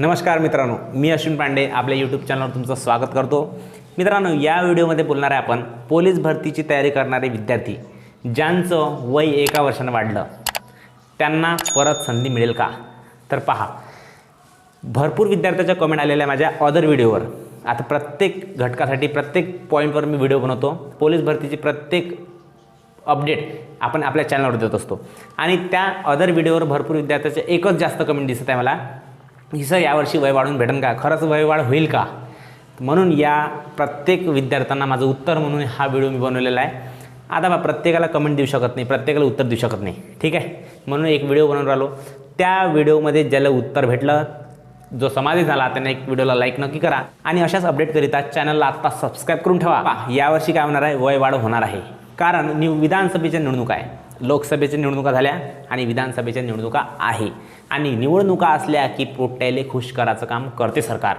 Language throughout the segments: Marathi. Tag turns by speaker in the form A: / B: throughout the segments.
A: नमस्कार मित्रांनो मी अश्विन पांडे आपल्या यूट्यूब चॅनलवर तुमचं स्वागत करतो. मित्रांनो या व्हिडिओमध्ये बोलणार आहे आपण पोलीस भरतीची तयारी करणारे विद्यार्थी ज्यांचं वय एका वर्षानं वाढलं. त्यांना परत संधी मिळेल का? तर पहा भरपूर विद्यार्थ्याच्या कमेंट आलेल्या माझ्या अदर व्हिडिओवर. आता प्रत्येक घटकासाठी प्रत्येक पॉईंटवर मी व्हिडिओ बनवतो. पोलीस भरतीची प्रत्येक अपडेट आपण आपल्या चॅनलवर देत असतो. आणि त्या अदर व्हिडिओवर भरपूर विद्यार्थ्याचे एकच जास्त कमेंट दिसत आहे मला हिचं सर यावर्षी वय वाढून भेटन का? खरंच वय वाढ होईल का? म्हणून या प्रत्येक विद्यार्थ्यांना माझं उत्तर म्हणून हा व्हिडिओ मी बनवलेला आहे. आता बा प्रत्येकाला कमेंट देऊ शकत नाही प्रत्येकाला उत्तर देऊ शकत नाही. ठीक आहे? म्हणून एक व्हिडिओ बनवून राहिलो. त्या व्हिडिओमध्ये ज्याला उत्तर भेटलं जो समाधी झाला त्यांना एक व्हिडिओला लाईक नक्की करा. आणि अशाच अपडेट करीता चॅनलला आत्ता सबस्क्राईब करून ठेवा. यावर्षी काय होणार आहे? वय वाढ होणार आहे. कारण निव विधानसभेच्या निवडणुका आहे. लोकसभेच्या निवडणुका झाल्या आणि विधानसभेच्या निवडणुका आहे. आणि निवडणुका असल्या की पोट्याले खुश करायचं काम करते सरकार.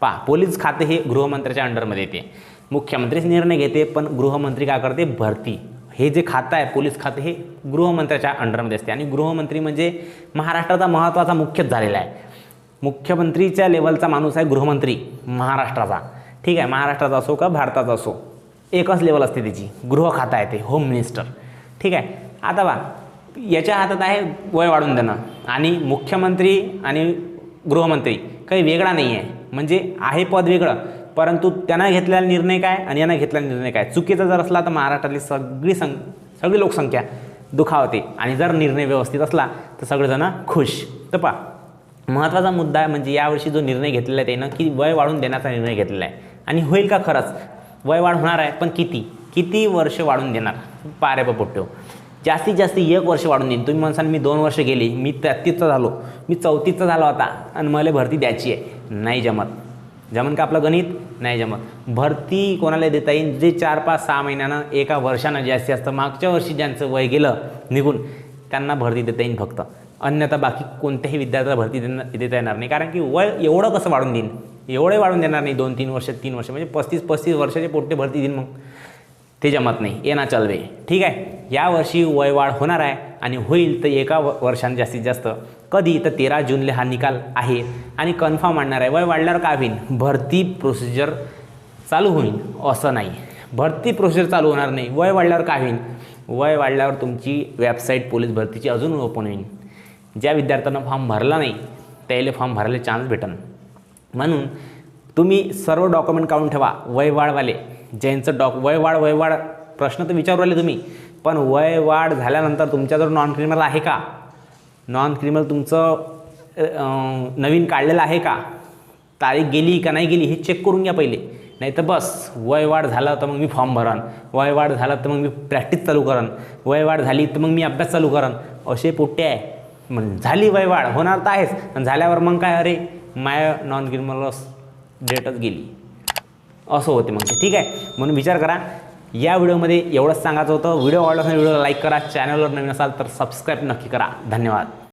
A: पहा पोलीस खाते हे गृहमंत्र्याच्या अंडरमध्ये येते. मुख्यमंत्रीच निर्णय घेते पण गृहमंत्री काय करते? भरती. हे जे खातं आहे पोलीस खातं हे गृहमंत्र्याच्या अंडरमध्ये असते. आणि गृहमंत्री म्हणजे महाराष्ट्राचा महत्त्वाचा मुख्यच झालेला आहे. मुख्यमंत्रीच्या लेवलचा माणूस आहे गृहमंत्री महाराष्ट्राचा. ठीक आहे महाराष्ट्राचा असो का भारताचा असो. एकच लेवल असते त्याची. गृह खाता आहे ते होम मिनिस्टर ठीक आहे? आता बा याच्या हातात आहे वय वाढून देणं. आणि मुख्यमंत्री आणि गृहमंत्री काही वेगळा नाही आहे म्हणजे आहे पद वेगळं. परंतु त्यांना घेतलेला निर्णय काय आणि यांना घेतलेला निर्णय काय? चुकीचा जर असला तर महाराष्ट्रातली सगळी सं सगळी लोकसंख्या दुखावते. आणि जर निर्णय व्यवस्थित असला तर सगळेजण खुश. तर पा महत्त्वाचा मुद्दा आहे म्हणजे यावर्षी जो निर्णय घेतलेला आहे त्यानं की वय वाढून देण्याचा निर्णय घेतलेला आहे. आणि होईल का खरंच? वय वाढ होणार आहे पण किती? किती वर्ष वाढून देणार? पारे पोट्यो. जास्तीत जास्त एक वर्ष वाढून देईन. तुम्ही म्हणसान मी दोन वर्ष गेली मी तेहत्तीसचा झालो मी चौतीसचा झालो होता आणि मला भरती द्यायची आहे. नाही जमत. जमन का आपलं गणित? नाही जमत. भरती कोणाला देता येईल जे चार पाच सहा महिन्यानं एका वर्षानं जास्तीत जास्त मागच्या वर्षी ज्यांचं वय गेलं निघून त्यांना भरती देता येईल फक्त. अन्यथा बाकी कोणत्याही विद्यार्थ्याला भरती देणं देता येणार नाही. कारण की वय एवढं कसं वाढून देईन? एवढे वाढून देणार नाही दोन तीन वर्ष तीन वर्ष. म्हणजे पस्तीस पस्तीस वर्षाचे पोट्टे भरती देईन मग. ते जमत नाही. येणार चलवे ठीक आहे? यावर्षी वयवाढ होणार आहे आणि होईल तर एका व वर्षानं जास्तीत जास्त. कधी तर तेरा जूनला हा निकाल आहे आणि कन्फर्म आणणार आहे. वय वाढल्यावर काय होईल? भरती प्रोसिजर चालू होईल. असं नाही. भरती प्रोसिजर चालू होणार नाही. वय वाढल्यावर काय होईल? वय वाढल्यावर तुमची वेबसाईट पोलीस भरतीची अजून ओपन होईल. ज्या विद्यार्थ्यांना फॉर्म भरला नाही त्याला फॉर्म भरायला चान्स भेटन. म्हणून तुम्ही सर्व डॉक्युमेंट काढून ठेवा वयवाढवाले ज्यांचं डॉक वयवाढ वयवाढ प्रश्न तर विचारू राहिले तुम्ही. पण वयवाढ झाल्यानंतर तुमच्याजवळ नॉन क्रिमिनल आहे का? नॉन क्रिमिनल तुमचं नवीन काढलेलं आहे का? तारीख गेली का नाही गेली हे चेक करून घ्या पहिले. नाही तर बस वयवाढ झालं तर मग मी फॉर्म भरन वयवाढ झालं तर मग मी प्रॅक्टिस चालू करन वयवाढ झाली तर मग मी अभ्यास चालू करन असे पोट्टे आहे. मग झाली वयवाढ होणार तर आहेच. आणि झाल्यावर मग काय अरे माय नॉन क्रिमिनलस डेटच गेली. असं होते मग ते. ठीक आहे. म्हणून विचार करा. या व्हिडिओमध्ये एवढंच सांगायचं होतं. व्हिडिओ आवडला असेल व्हिडिओला लाईक करा. चॅनलवर नवीन असाल तर सबस्क्राईब नक्की करा. धन्यवाद.